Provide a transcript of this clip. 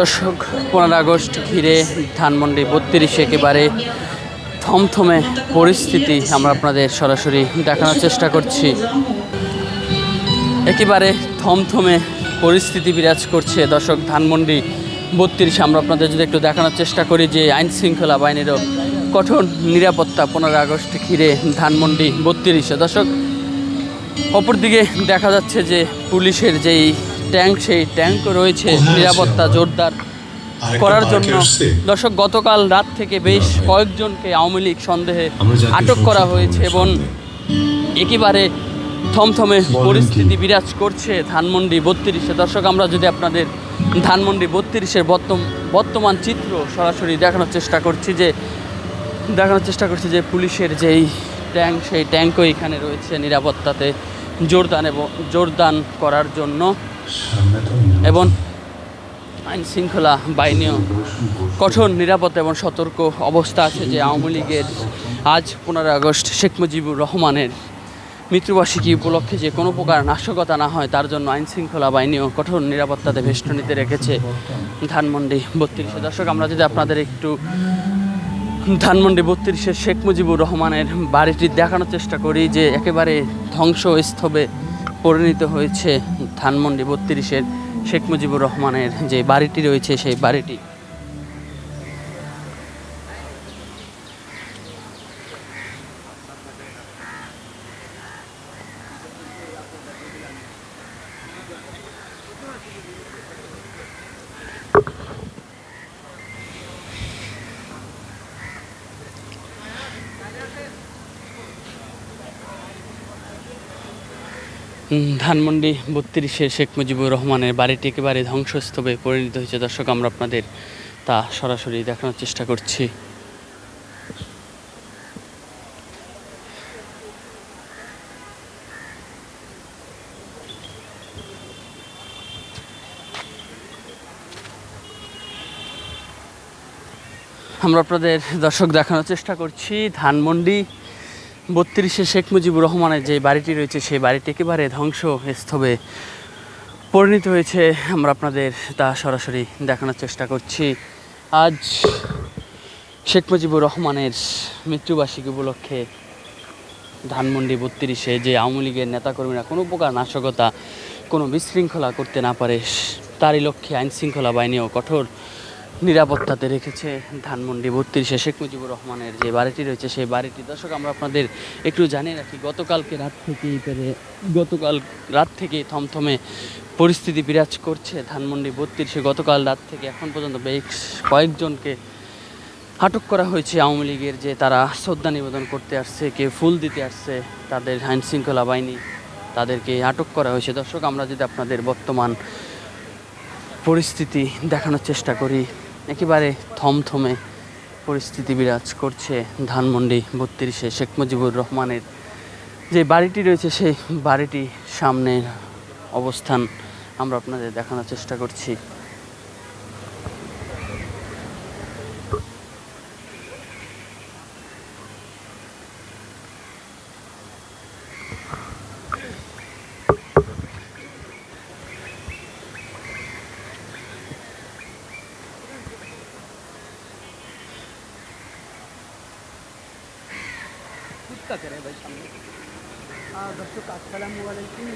দর্শক পনেরো আগস্ট ঘিরে ধানমন্ডি বত্রিশে একেবারে থমথমে পরিস্থিতি আমরা আপনাদের সরাসরি দেখানোর চেষ্টা করছি। একেবারে থমথমে পরিস্থিতি বিরাজ করছে। দর্শক, ধানমন্ডি বত্রিশে আমরা আপনাদের যদি একটু দেখানোর চেষ্টা করি যে আইন শৃঙ্খলা বাহিনীরও কঠোর নিরাপত্তা পনেরো আগস্ট ঘিরে ধানমন্ডি বত্রিশে। দর্শক, অপরদিকে দেখা যাচ্ছে যে পুলিশের যেই ট্যাঙ্ক সেই ট্যাঙ্ক রয়েছে নিরাপত্তা জোরদার করার জন্য। দর্শক গতকাল রাত থেকে বেশ কয়েকজনকে আওয়ামী লীগ সন্দেহে আটক করা হয়েছে এবং একেবারে থমথমে পরিস্থিতি বিরাজ করছে ধানমন্ডি বত্রিশে। দর্শক আমরা যদি আপনাদের ধানমন্ডি বত্রিশের বর্তমান চিত্র সরাসরি দেখানোর চেষ্টা করছি যে দেখানোর চেষ্টা করছি যে পুলিশের যেই ট্যাঙ্ক সেই ট্যাঙ্কও এখানে রয়েছে নিরাপত্তাতে জোরদান এবং জোরদান করার জন্য। এবং আইন শৃঙ্খলা বাহিনীও কঠোর নিরাপত্তা এবং সতর্ক অবস্থা আছে যে আওয়ামী লীগের আজ পনেরো আগস্ট শেখ মুজিবুর রহমানের মৃত্যুবার্ষিকী উপলক্ষে যে কোনো প্রকার নাশকতা না হয়, তার জন্য আইন শৃঙ্খলা বাহিনীও কঠোর নিরাপত্তাতে বেষ্টনীতে রেখেছে ধানমন্ডি বত্রিশে। দর্শক, আমরা যদি আপনাদের একটু ধানমন্ডি বত্রিশে শেখ মুজিবুর রহমানের বাড়িটি দেখানোর চেষ্টা করি যে একেবারে ধ্বংসস্তবে পরিণত হয়েছে ধানমন্ডি বত্রিশের শেখ মুজিবুর রহমানের যে বাড়িটি রয়েছে সেই বাড়িটি। ধানমন্ডি বত্রিশে শেখ মুজিবুর রহমানের বাড়িটি একেবারে ধ্বংসস্তূপে পরিণত হয়েছে। দর্শক, আমরা আপনাদের তা সরাসরি দেখানোর চেষ্টা করছি। আমরা আপনাদের দর্শক দেখানোর চেষ্টা করছি। ধানমন্ডি বত্রিশে শেখ মুজিবুর রহমানের যে বাড়িটি রয়েছে, সেই বাড়িটি একেবারে ধ্বংস স্তবে পরিণত হয়েছে। আমরা আপনাদের তা সরাসরি দেখানোর চেষ্টা করছি। আজ শেখ মুজিবুর রহমানের মৃত্যুবার্ষিকী উপলক্ষে ধানমন্ডি বত্রিশে যে আওয়ামী লীগের নেতাকর্মীরা কোনো প্রকার নাশকতা, কোনো বিশৃঙ্খলা করতে না পারে, তারই লক্ষ্যে আইনশৃঙ্খলা বাহিনীও কঠোর নিরাপত্তাতে রেখেছে ধানমন্ডি। বত্রিশে শেখ মুজিবুর রহমানের যে বাড়িটি রয়েছে, সেই বাড়িটি। দর্শক, আমরা আপনাদের একটু জানিয়ে রাখি, গতকালকে রাত থেকেই পেরে, গতকাল রাত থেকে থমথমে পরিস্থিতি বিরাজ করছে ধানমন্ডি বত্রিশে। গতকাল রাত থেকে এখন পর্যন্ত বেশ কয়েকজনকে আটক করা হয়েছে। আওয়ামী লীগের যে তারা শ্রদ্ধা নিবেদন করতে আসছে কেউ ফুল দিতে আসছে, তাদের আইন শৃঙ্খলা বাহিনী তাদেরকে আটক করা হয়েছে। দর্শক, আমরা যদি আপনাদের বর্তমান পরিস্থিতি দেখানোর চেষ্টা করি একেবারে থমথমে পরিস্থিতি বিরাজ করছে ধানমন্ডি বত্রিশে শেখ মুজিবুর রহমানের। যে বাড়িটি রয়েছে, সেই বাড়িটি সামনের অবস্থান আমরা আপনাদের দেখানোর চেষ্টা করছি। खुद का करें बच्चे बच्चों का असलम वालेकुम